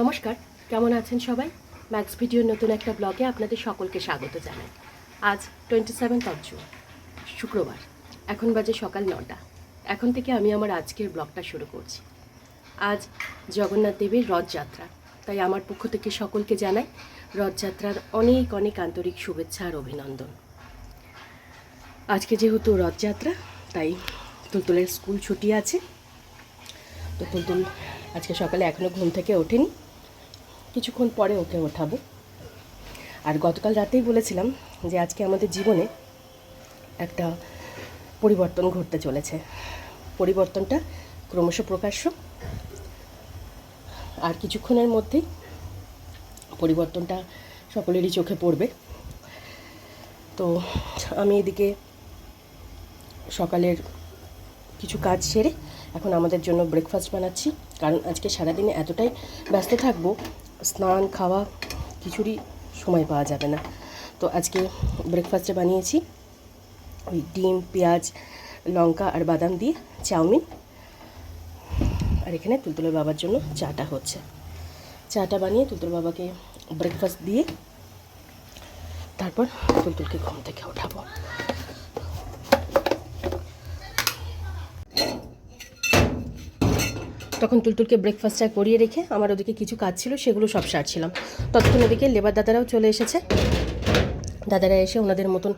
নমস্কার, কেমন আছেন সবাই? ম্যাক্স ভিডিওর নতুন একটা ব্লগে আপনাদের সকলকে স্বাগত জানাই। আজ টোয়েন্টি সেভেন্থ অফ জুন শুক্রবার। এখন বাজে সকাল নটা। এখন থেকে আমি আমার আজকের ব্লগটা শুরু করছি। আজ জগন্নাথ দেবের রথযাত্রা। তাই আমার পক্ষ থেকে সকলকে জানাই রথযাত্রার অনেক অনেক আন্তরিক শুভেচ্ছা আর অভিনন্দন। আজকে যেহেতু রথযাত্রা, তাই তুলতুলের স্কুল ছুটি আছে। তো তুলতুল আজকে সকালে এখনও ঘুম থেকে ওঠেনি। কিছুক্ষণ পরে ওকে ওঠাবো। আর গতকাল রাতেই বলেছিলাম যে আজকে আমাদের জীবনে একটা পরিবর্তন ঘটতে চলেছে। পরিবর্তনটা ক্রমশ প্রকাশ্য। আর কিছুক্ষণের মধ্যেই পরিবর্তনটা সকলেরই চোখে পড়বে। তো আমি এদিকে সকালের কিছু কাজ সেরে এখন আমাদের জন্য ব্রেকফাস্ট বানাচ্ছি। কারণ আজকে সারাদিনে এতটাই ব্যস্ত থাকব স্নান, খাওয়া কিছুরই সময় পাওয়া যাবে না। তো আজকে ব্রেকফাস্টে বানিয়েছি ওই ডিম, পেঁয়াজ, লঙ্কা আর বাদাম দিয়ে চাউমিন। আর এখানে তুলতুলের বাবার জন্য চাটা হচ্ছে। চাটা বানিয়ে তুলতুল বাবাকে ব্রেকফাস্ট দিয়ে তারপর তুলতুলকে ঘুম থেকে ওঠাবো। তখন তুলতুলকে ব্রেকফাস্টটা করিয়ে রেখে আমার ওদিকে কিছু কাজ ছিল, সেগুলো সব সারছিলাম। ততক্ষণ ওদিকে লেবার দাদারাও চলে এসেছে। দাদারা এসে ওনাদের মতন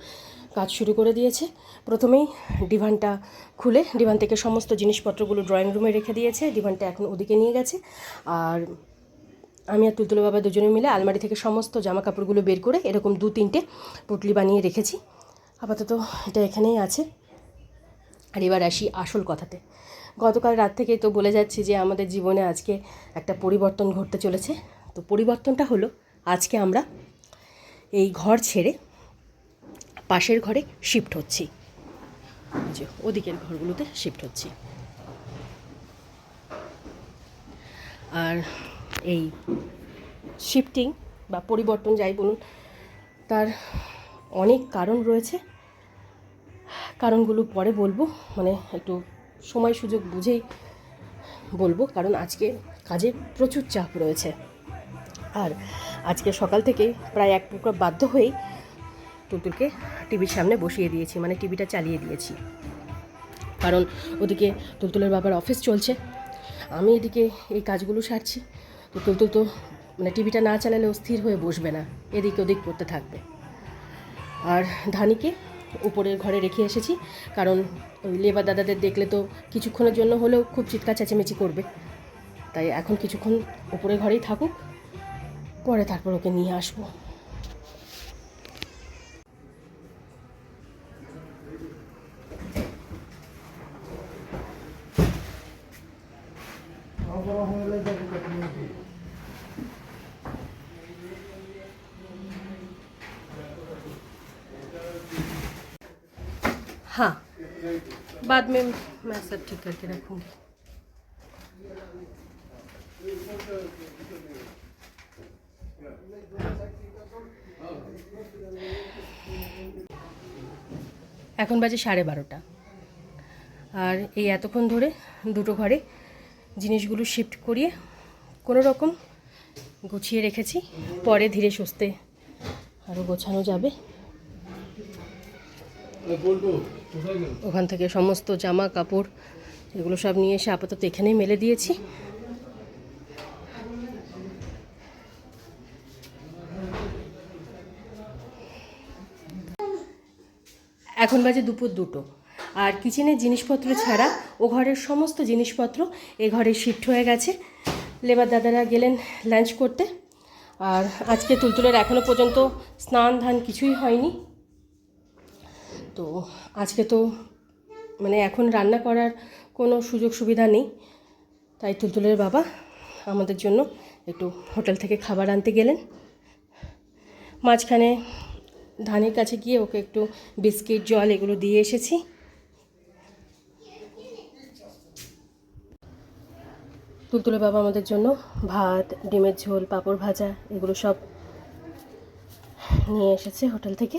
কাজ শুরু করে দিয়েছে। প্রথমেই ডিভানটা খুলে, ডিভান থেকে সমস্ত জিনিসপত্রগুলো ড্রয়িং রুমে রেখে দিয়েছে। ডিভানটা এখন ওদিকে নিয়ে গেছে। আর আমি আর তুলতুলো বাবা দুজনে মিলে আলমারি থেকে সমস্ত জামা কাপড়গুলো বের করে এরকম দু তিনটে পুটলি বানিয়ে রেখেছি। আপাতত এটা এখানেই আছে। আর এবার আসি আসল কথাতে। গতকাল রাত থেকে তো বলে যাচ্ছি যে আমাদের জীবনে আজকে একটা পরিবর্তন ঘটতে চলেছে। তো পরিবর্তনটা হলো, আজকে আমরা এই ঘর ছেড়ে পাশের ঘরে শিফট হচ্ছি। যে ওদিকের ঘরগুলোতে শিফট হচ্ছি। আর এই শিফটিং বা পরিবর্তন যাই বলুন, তার অনেক কারণ রয়েছে। কারণগুলো পরে বলব মানে একটু সময় সুযোগ বুঝেই বলব, কারণ আজকে কাজে প্রচুর চাপ রয়েছে। আর আজকে সকাল থেকে প্রায় এক প্রকার বাধ্য হয়েই তুলতুলকে টিভির সামনে বসিয়ে দিয়েছি মানে টিভিটা চালিয়ে দিয়েছি। কারণ ওদিকে তুলতুলের বাবার অফিস চলছে, আমি এদিকে এই কাজগুলো সারছি। তো তুলতুল তো মানে টিভিটা না চালালে স্থির হয়ে বসবে না, এদিক ওদিক করতে থাকবে। আর ধানিকে উপরের ঘরে রেখে এসেছি। কারণ ওই লেবার দাদাদের দেখলে তো কিছুক্ষণের জন্য হলেও খুব চিৎকার চেঁচেমেচি করবে। তাই এখন কিছুক্ষণ উপরের ঘরেই থাকুক, পরে তারপর ওকে নিয়ে আসব। हाँ बाद में मैं सब ठीक करके रखूँगी এখন বাজে সাড়ে বারোটা আর এই এতক্ষণ ধরে দুটো ঘরে জিনিসগুলো শিফট করিয়ে কোনো রকম গুছিয়ে রেখেছি পরে ধীরে সুস্থে আরও গোছানো যাবে ওখান থেকে সমস্ত জামা কাপড় এগুলো সব নিয়ে এসে আপাতত এখানেই মেলে দিয়েছি। এখন বাজে দুপুর দুটো। আর কিচেনের জিনিসপত্র ছাড়া ও ঘরের সমস্ত জিনিসপত্র এ ঘরে শিফট হয়ে গেছে। লেবার দাদারা গেলেন লাঞ্চ করতে। আর আজকে তুলতুলের এখনও পর্যন্ত স্নান ধান কিছুই হয়নি। তো আজকে তো মানে এখন রান্না করার কোনো সুযোগ সুবিধা নেই। তাই তুলতুলের বাবা আমাদের জন্য একটু হোটেল থেকে খাবার আনতে গেলেন। মাঝখানে ধানের কাছে গিয়ে ওকে একটু বিস্কিট, জল এগুলো দিয়ে এসেছি। তুলতুলে বাবা আমাদের জন্য ভাত, ডিমের ঝোল, পাঁপড় ভাজা এগুলো সব নিয়ে এসেছে হোটেল থেকে।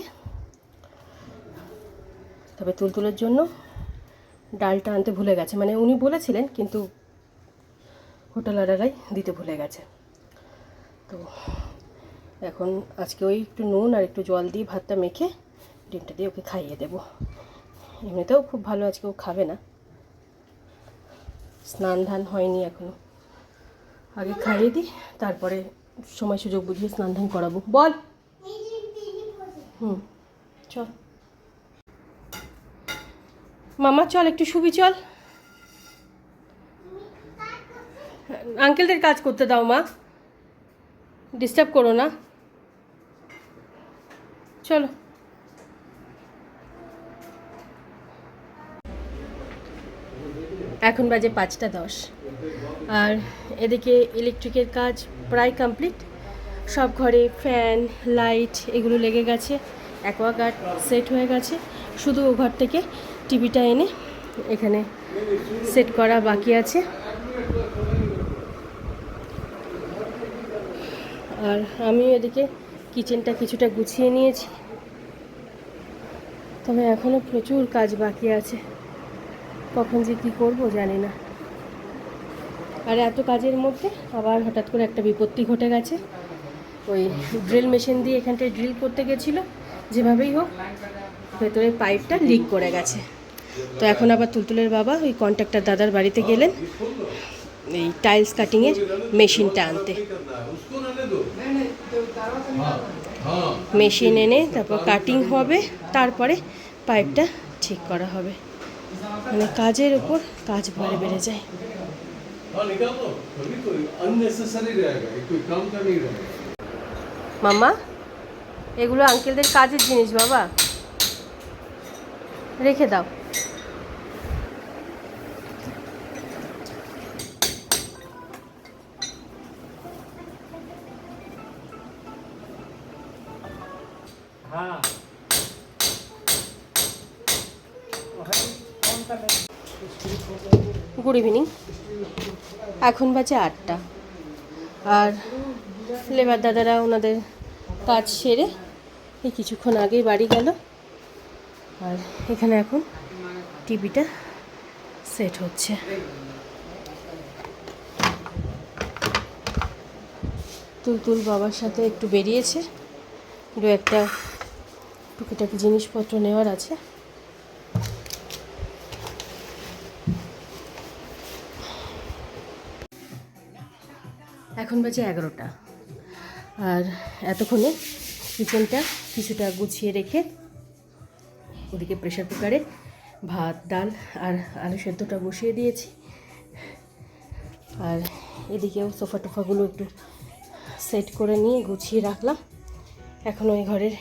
তবে তুলতুলের জন্য ডালটা আনতে ভুলে গেছে। মানে উনি বলেছিলেন, কিন্তু হোটেল হোটেলওয়ালারাই দিতে ভুলে গেছে। তো এখন আজকে ওই একটু নুন আর একটু জল দিয়ে ভাতটা মেখে ডিমটা দিয়ে ওকে খাইয়ে দেবো। এমনিতেও খুব ভালো আজকে ও খাবে না। স্নান ধান হয়নি এখনও। আগে খাইয়ে দিই, তারপরে সময় সুযোগ বুঝিয়ে স্নান ধান করাবো। বল। হুম, চল। মামা, চল, একটু শুবি, চল। আঙ্কেলদের কাজ করতে দাও, মা। ডিস্টার্ব করো না। চলো। এখন বাজে পাঁচটা দশ। আর এদিকে ইলেকট্রিকের কাজ প্রায় কমপ্লিট সব ঘরে ফ্যান লাইট এগুলো লেগে গেছে। অ্যাকোয়াগার্ড সেট হয়ে গেছে। শুধু ও ঘর থেকে টিভিটা এনে এখানে সেট করা বাকি আছে। আর আমি এদিকে কিচেনটা কিছুটা গুছিয়ে নিয়েছি। তবে এখনও প্রচুর কাজ বাকি আছে। কখন যে কী করব জানি না। আর এত কাজের মধ্যে আবার হঠাৎ করে একটা বিপত্তি ঘটে গেছে। ওই ড্রিল মেশিন দিয়ে এখানটায় ড্রিল করতে গেছিল। যেভাবেই হোক ভেতরে পাইপটা লিক করে গেছে। তো এখন আবার তুলতুলের বাবা ওই কন্ট্রাক্টার দাদার বাড়িতে গেলেন। এই টাইলস কাটিংয়ের মেশিনটা আনতে। মেশিন এনে তারপর কাটিং হবে, তারপরে পাইপটা ঠিক করা হবে। মানে কাজের উপর কাজ ভরে বেড়ে যায়। মামা এগুলো আঙ্কেলদের কাজের জিনিস বাবা। রেখে দাও। গুড ইভিনিং এখন বাজে আটটা। আর লেবার দাদারা ওনাদের কাজ সেরে এই কিছুক্ষণ আগেই বাড়ি গেল। আর এখানে এখন টিভিটা সেট হচ্ছে। তুলতুল বাবার সাথে একটু বেরিয়েছে। দু একটা টুকিটাকি জিনিসপত্র নেওয়ার আছে। এখন বাজে এগারোটা। আর এতক্ষণে কিচেনটা কিছুটা গুছিয়ে রেখে ওদিকে প্রেশার কুকারে ভাত, ডাল আর আলু সেদ্ধটা বসিয়ে দিয়েছি। আর এদিকেও সোফা টোফাগুলো একটু সেট করে নিয়ে গুছিয়ে রাখলাম। এখন ওই ঘরের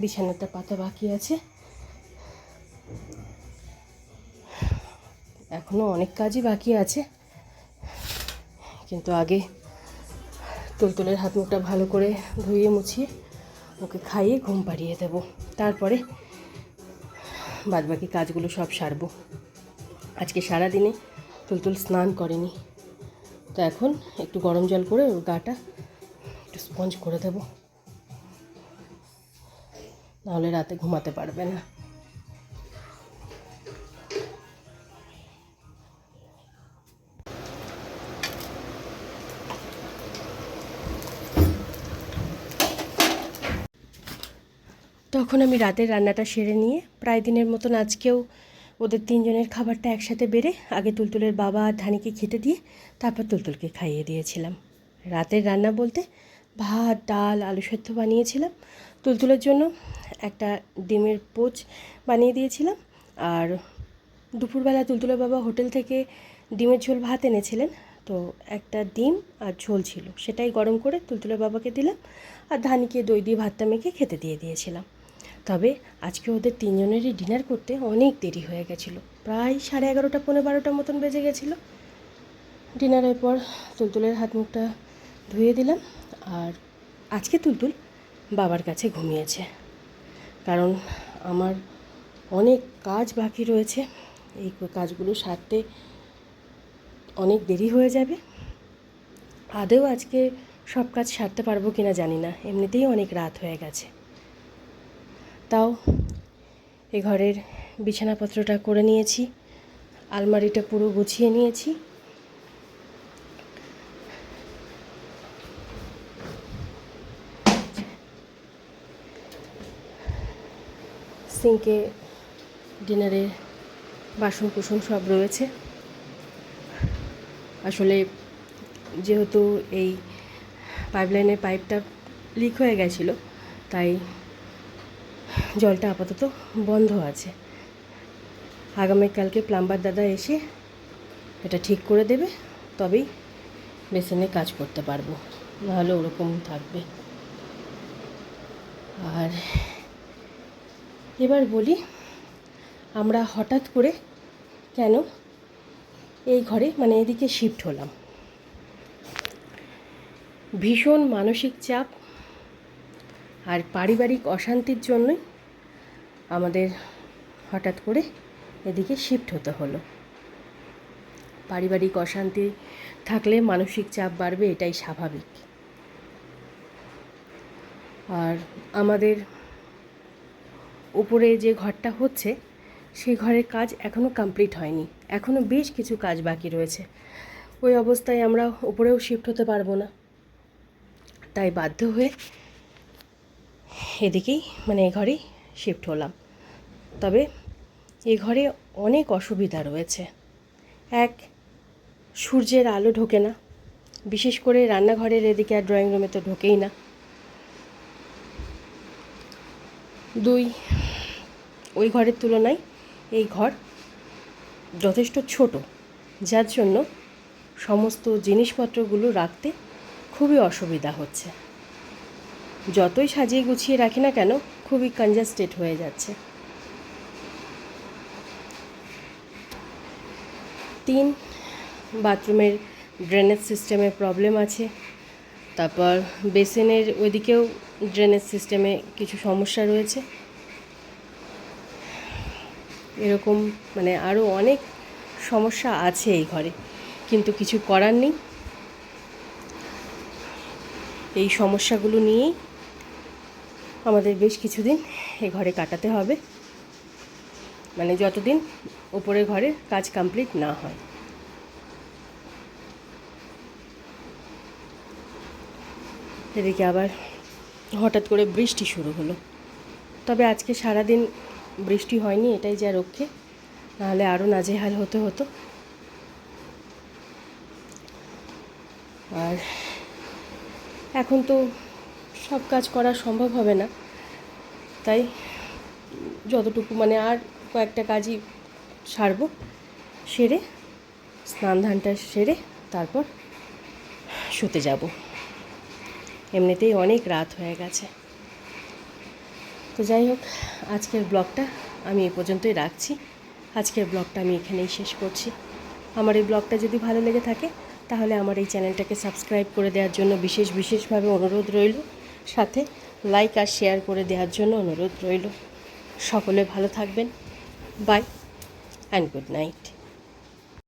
বিছানাটা পাতা বাকি আছে। এখনও অনেক কাজই বাকি আছে। কিন্তু আগে তুলতুলের হাত মুখটা ভালো করে ধুয়ে মুছিয়ে ওকে খাইয়ে ঘুম পাড়িয়ে দেব। তারপরে বাদবাকি কাজগুলো সব সারবো। আজকে সারা দিনে তুলতুল স্নান করেনি। তো এখন একটু গরম জল করে ওর গাটা একটু স্পঞ্জ করে দেব। নাহলে রাতে ঘুমাতে পারবে না। তখন আমি রাতের রান্নাটা সেরে নিয়ে প্রায় দিনের মতন আজকেও ওদের তিনজনের খাবারটা একসাথে বেড়ে আগে তুলতুলের বাবা আর ধানিকে খেতে দিয়ে তারপর তুলতুলকে খাইয়ে দিয়েছিলাম। রাতের রান্না বলতে ভাত, ডাল, আলু সেদ্ধ বানিয়েছিলাম। তুলতুলের জন্য একটা ডিমের পোচ বানিয়ে দিয়েছিলাম। আর দুপুরবেলা তুলতুলের বাবা হোটেল থেকে ডিমের ঝোল ভাত এনেছিলেন। তো একটা ডিম আর ঝোল ছিল, সেটাই গরম করে তুলতুলের বাবাকে দিলাম আর ধানিকে দই দিয়ে ভাতটা মেখে খেতে দিয়ে দিয়েছিলাম। তবে আজকে ওদের তিনজনেরই ডিনার করতে অনেক দেরি হয়ে গেছিল। প্রায় সাড়ে এগারোটা পনেরো বারোটার মতন বেজে গেছিল। ডিনারের পর তুলতুলের হাত মুখটা ধুয়ে দিলাম আর আজকে তুলতুল বাবার কাছে ঘুমিয়েছে। কারণ আমার অনেক কাজ বাকি রয়েছে। এই কাজগুলো সারতে অনেক দেরি হয়ে যাবে। আদেও আজকে সব কাজ সারতে পারব কিনা জানি না। এমনিতেই অনেক রাত হয়ে গেছে। তাও এ ঘরের বিছানাপত্রটা করে নিয়েছি, আলমারিটা পুরো গুছিয়ে নিয়েছি। সিঙ্কে ডিনারে বাসন কুসন সব রয়েছে। আসলে যেহেতু এই পাইপ লাইনের পাইপটা লিক হয়ে গেছিল, তাই জলটা আপাতত বন্ধ আছে। আগামীকালকে প্লাম্বার দাদা এসে এটা ঠিক করে দেবে, তবেই বেসিনে কাজ করতে পারব। নাহলে ওরকম থাকবে। আর এবার বলি, আমরা হঠাৎ করে কেন এই ঘরে মানে এদিকে শিফট হলাম। ভীষণ মানসিক চাপ আর পারিবারিক অশান্তির জন্যই আমাদের হঠাৎ করে এদিকে শিফট হতে হলো। পারিবারিক অশান্তি থাকলে মানসিক চাপ বাড়বে, এটাই স্বাভাবিক। আর আমাদের উপরে যে ঘরটা হচ্ছে, সেই ঘরের কাজ এখনও কমপ্লিট হয়নি। এখনও বেশ কিছু কাজ বাকি রয়েছে। ওই অবস্থায় আমরা উপরেও শিফট হতে পারব না। তাই বাধ্য হয়ে এদিকেই মানে এ ঘরেই শিফট হলাম। তবে এ ঘরে অনেক অসুবিধা রয়েছে। এক, সূর্যের আলো ঢোকে না। বিশেষ করে রান্নাঘরের এদিকে আর ড্রয়িং রুমে তো ঢোকেই না। দুই, ওই ঘরের তুলনায় এই ঘর যথেষ্ট ছোট। যার জন্য সমস্ত জিনিসপত্রগুলো রাখতে খুবই অসুবিধা হচ্ছে। যতই সাজিয়ে গুছিয়ে রাখি না কেন খুবই কনজাস্টেড হয়ে যাচ্ছে। তিন, বাথরুমের ড্রেনেজ সিস্টেমে প্রবলেম আছে। তারপর বেসিনের ওইদিকেও ড্রেনেজ সিস্টেমে কিছু সমস্যা রয়েছে। এরকম মানে আরও অনেক সমস্যা আছে এই ঘরে, কিন্তু কিছু করার নেই। এই সমস্যাগুলো নিয়েই আমাদের বেশ কিছুদিন এ ঘরে কাটাতে হবে। মানে যতদিন ওপরের ঘরের কাজ কমপ্লিট না হয়। এদিকে আবার হঠাৎ করে বৃষ্টি শুরু হলো। তবে আজকে সারাদিন বৃষ্টি হয়নি, এটাই যা রক্ষে। নাহলে আরও নাজেহাল হতে হতো। আর এখন তো সব কাজ করা সম্ভব হবে না। তাই যতটুকু মানে আর কয়েকটা কাজই সারবো, সেরে স্নান ধানটা সেরে তারপর শুতে যাব। এমনিতেই অনেক রাত হয়ে গেছে। তো যাই হোক, আজকের ব্লগটা আমি এ পর্যন্তই রাখছি। আজকের ব্লগটা আমি এখানেই শেষ করছি। আমার এই ব্লগটা যদি ভালো লেগে থাকে, তাহলে আমার এই চ্যানেলটাকে সাবস্ক্রাইব করে দেওয়ার জন্য বিশেষ বিশেষভাবে অনুরোধ রইল। সাথে লাইক আর শেয়ার করে দেওয়ার জন্য অনুরোধ রইল। সকলে ভালো থাকবেন। By and good night